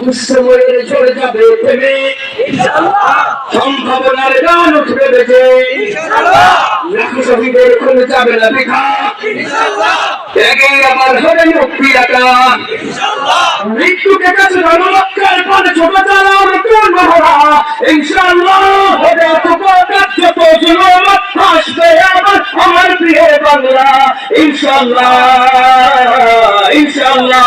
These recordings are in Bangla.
দুঃসময়ের চলে যাবে প্রেমে। সম্ভাবনার গান উঠবে বেজে লাখো শহীদের খুলে যাবে না মৃত্যুকে কাছে আমার প্রিয় বাংলা। ইনশাল্লাহ ইনশাল্লাহ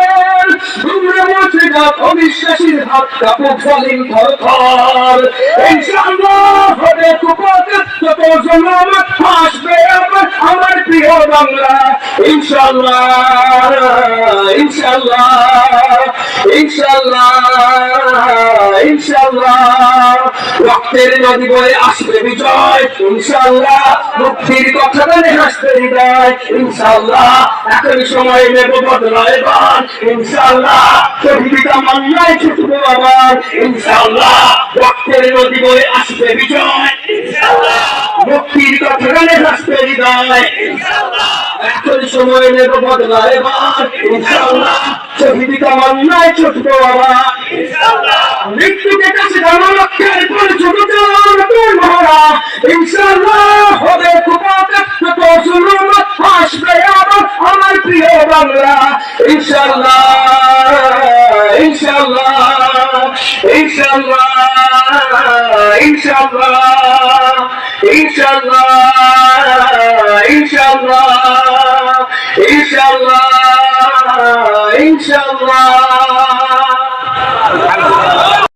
মত অবিশ্বাসীর হাত কাপড় ফলিন থরথর ইনশাআল্লাহ হবে কুপত যত জুলুম আসবে আমার প্রিয় বাংলা। ইনশাআল্লাহ ইনশাআল্লাহ ইনশাআল্লাহ ইনশাআল্লাহ রক্তের নদী বয়ে আসবে বিজয়। ইনশাআল্লাহ মুক্তির কথা বলে হাসতে হৃদয় ইনশাআল্লাহ এখন সময় নেব বদলায় বান ইনশাআল্লাহ শহীদিকা মান্নায় ছুটবো আবার। ইনশাআল্লাহ রক্তের নদী বয়ে আসবে বিজয়। মুক্তির কথা বলে হাসতে হৃদয় এখন সময় নেব বদলায় বান ইনশাআল্লাহ শহীদিকা মান্নায় ছুটবো আবার। মৃত্যুকে ইনশাআল্লাহ হবে কুপাকার তো জুলুম আসবে আবার আমার প্রিয় বাংলা। ইনশাআল্লাহ ইনশাআল্লাহ ইনশাআল্লাহ ইনশাআল্লাহ ইনশাআল্লাহ ইনশাআল্লাহ ইনশাআল্লাহ ইনশাআল্লাহ।